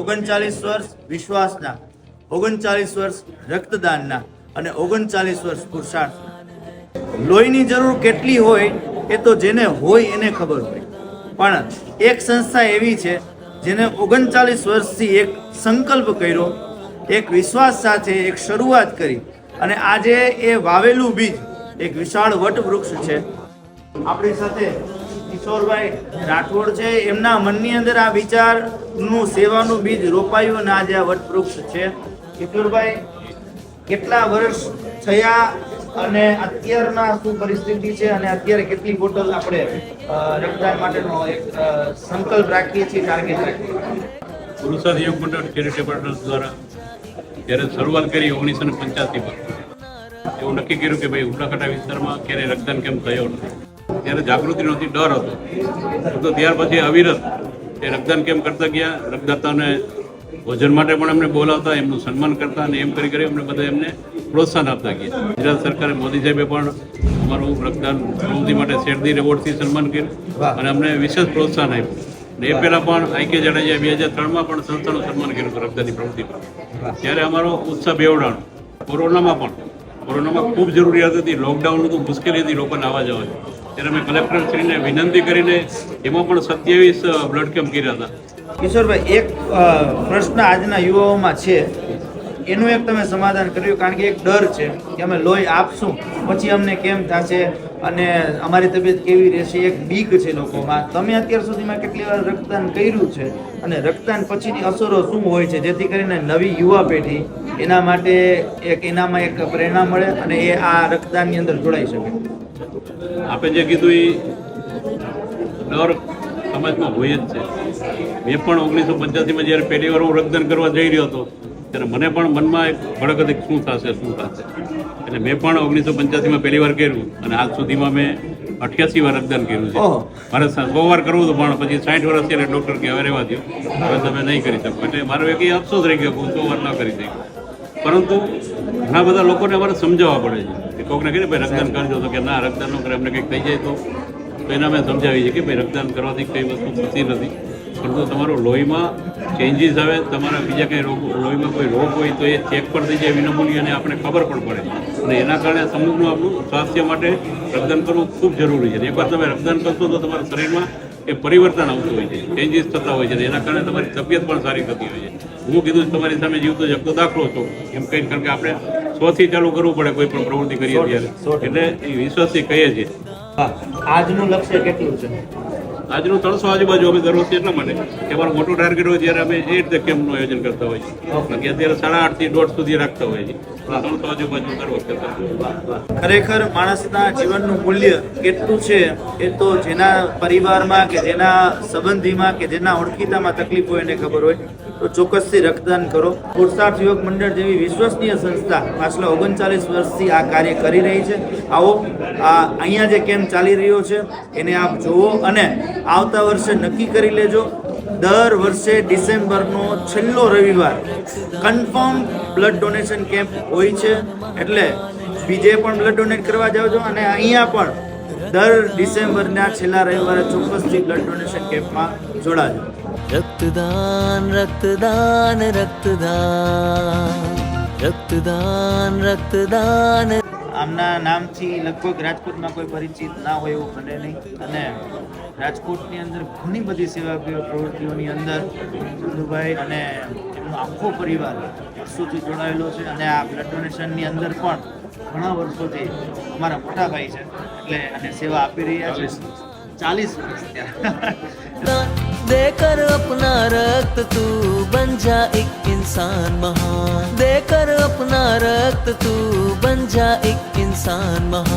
ઓગણચાલીસ વર્ષ વિશ્વાસના, ઓગણચાલીસ વર્ષ રક્તદાનના અને ઓગણચાલીસ વર્ષ પુરુષાર્થ લોહીની જરૂર કેટલી હોય એ તો જેને હોય એને ખબર હોય. પણ એક સંસ્થા એવી છે જેને ઓગણચાલીસ વર્ષથી એક સંકલ્પ કર્યો, એક વિશ્વાસ સાથે એક શરૂઆત કરી અને આજે એ વાવેલું બીજ એક વિશાળ વટવૃક્ષ છે. આપણી સાથે કિશોરભાઈ રાઠોડ છે. એમના મનની અંદર આ વિચારનું, સેવાનું બીજ રોપાયું અને આજે આ વટવૃક્ષ છે. કિશોરભાઈ, કેટલા વર્ષ થયા અને અત્યારના શું પરિસ્થિતિ છે અને અત્યારે કેટલી બોટલ આપણે રક્તદાન માટેનો એક સંકલ્પ રાખીએ છીએ ટાર્ગેટ રાખીએ પુરુષાર્થ યોગ મંડળ ચેરિટેબલ ટ્રસ્ટ દ્વારા જ્યારે શરૂઆત કરી ઓગણીસો ને પંચ્યાસીમાં એવું નક્કી કર્યું કે ભાઈ ઉત્તરાખંડ વિસ્તારમાં ક્યારેય રક્તદાન કેમ થયો નથી. ત્યારે જાગૃતિ નહોતી ડર હતો. તો ત્યાર પછી અવિરત એ રક્તદાન કેમ કરતા ગયા? રક્તદાતાને ભોજન માટે પણ એમને બોલાવતા એમનું સન્માન કરતા અને એમ કરી કરી અમને બધા એમને પ્રોત્સાહન આપતા ગયા. ગુજરાત સરકારે મોદી સાહેબે પણ અમારું રક્તદાન પ્રવૃત્તિ માટે શેરદી રેવોર્ડથી સન્માન કર્યું અને અમને વિશેષ પ્રોત્સાહન આપ્યું. અને એ પહેલા પણ આઈકે જાડેજા બે હજાર ત્રણમાં પણ સંસ્થાનું સન્માન કર્યું હતું રક્તદાનની પ્રવૃત્તિમાં ત્યારે અમારો ઉત્સાહ બેવડાણો. કોરોનામાં પણ. કોરોનામાં ખૂબ જરૂરિયાત હતી લોકડાઉન હતું મુશ્કેલી હતી લોકોને આવવા જવાની ત્યારે અમે કલેક્ટરશ્રીને વિનંતી કરીને એમાં પણ સત્યાવીસ બ્લડ કેમ્પ કર્યા હતા. કિશોરભાઈ, એક પ્રશ્ન આજના યુવાઓમાં છે. એનું એક તમે સમાધાન કર્યું, કારણ કે એક ડર છે કે અમે લોહી આપશું, પછી અમને કેમ થશે અને અમારી તબિયત કેવી રહેશે, એક બીક છે લોકોમાં. તમે અત્યાર સુધીમાં કેટલી વાર રક્તદાન કર્યું છે? અને રક્તદાન પછીની અસરો શું હોય છે? જેથી કરીને નવી યુવા પેઢી એના માટે એક એનામાં એક પ્રેરણા મળે અને એ આ રક્તદાનની અંદર જોડાઈ શકે. આપે જે કીધું એ ડર સમાજમાં હોય જ છે. મેં પણ ઓગણીસો પંચ્યાસીમાં જ્યારે પહેલી વાર હું રક્તદાન કરવા જઈ રહ્યો હતો ત્યારે મને પણ મનમાં એક ભડક હતી શું થશે શું થશે. એટલે મેં પણ ઓગણીસો પંચ્યાસીમાં પહેલી વાર કર્યું અને આજ સુધીમાં મેં અઠ્યાસી વાર રક્તદાન કર્યું છે. મારે સ- વાર કરવું હતું પણ પછી સાઠ વર્ષ ત્યારે ડૉક્ટર કે હવે રહેવા દો હવે તમે નહીં કરી શકો. એટલે મારો એક અફસોસ રહી ગયો હું સો વાર ન કરી શક્યો. પરંતુ ઘણા બધા લોકોને અમારે સમજાવવા પડે છે કે કોકને કહીને ભાઈ રક્તદાન કરજો. તો કે, ના, રક્તદાન ન કરે અમને કંઈક થઈ જાય તો. તો એના અમે સમજાવીએ છીએ કે, ભાઈ, રક્તદાન કરવાથી કંઈ વસ્તુ થતી નથી. પરંતુ તમારું લોહીમાં ચેન્જીસ આવે, તમારા બીજા કંઈ રોગ, લોહીમાં કોઈ રોગ હોય તો એ ચેક પણ થઈ જાય વિનામૂલ્યે અને આપણે ખબર પણ પડે અને એના કારણે સમૂહનું આપણું સ્વાસ્થ્ય માટે રક્તદાન કરવું ખૂબ જરૂરી છે. એકવાર તમે રક્તદાન કરશો તો તમારા શરીરમાં એ પરિવર્તન આવતું હોય છે ચેન્જીસ થતા હોય છે એના કારણે તમારી તબિયત પણ સારી થતી હોય છે. હું કીધું તમારી સામે જીવતો જગતો દાખલો છો એમ કહીને કારણ કે આપણે સ્વથી ચાલુ કરવું પડે કોઈ પણ પ્રવૃત્તિ કરીએ ત્યારે. એટલે એ વિશ્વાસથી કહીએ છીએ. આજનું લક્ષ્ય કેટલું છે? આજનું ત્રણસો આજુબાજુ અમે દર વર્ષે એટલા માટે કે અમારો મોટું ટાર્ગેટ હોય ત્યારે અમે એ રીતે કેમ્પનું આયોજન કરતા હોઈએ છીએ. બાકી અત્યારે સાડા આઠથી દોઢ સુધી રાખતા હોઈએ છે ત્રણસો આજુબાજુ દર વખતે ખરેખર માણસના જીવનનું મૂલ્ય કેટલું છે એ તો જેના પરિવારમાં કે જેના સંબંધીમાં કે જેના ઓળખીતામાં તકલીફ હોય એને ખબર હોય. તો ચોક્કસથી રક્તદાન કરો. પુરુષાર્થ યુવક મંડળ જેવી વિશ્વસનીય સંસ્થા પાછલા ઓગણચાલીસ વર્ષથી આ કાર્ય કરી રહી છે. આવો આ અહીંયા જે કેમ્પ ચાલી રહ્યો છે એને આપ જુઓ અને આવતા વર્ષે નક્કી કરી લેજો. દર વર્ષે ડિસેમ્બરનો છેલ્લો રવિવાર કન્ફર્મ બ્લડ ડોનેશન કેમ્પ હોય છે. એટલે બીજે પણ બ્લડ ડોનેટ કરવા જાવજો અને અહીંયા પણ દર ડિસેમ્બરના છેલ્લા રવિવારે ચોક્કસથી બ્લડ ડોનેશન કેમ્પમાં જોડાજો. રક્તદાન રક્તદાન રક્તદાન. રક્તદાન રક્તદાન આમના નામથી લગભગ રાજકોટમાં કોઈ પરિચિત ના હોય એવું બને નહીં અને રાજકોટની અંદર ઘણી બધી સેવાકીય પ્રવૃત્તિઓની અંદર ચંદુભાઈ અને એમનો આખો પરિવાર વર્ષોથી જોડાયેલો છે અને આ બ્લડ ડોનેશનની અંદર પણ ઘણા વર્ષોથી અમારા મોટા ભાઈ છે એટલે અને સેવા આપી રહ્યા છે ચાલીસ વર્ષ ત્યાં देकर अपना रक्त तू बन जा एक इंसान महान देकर अपना रक्त तू बन जा san mà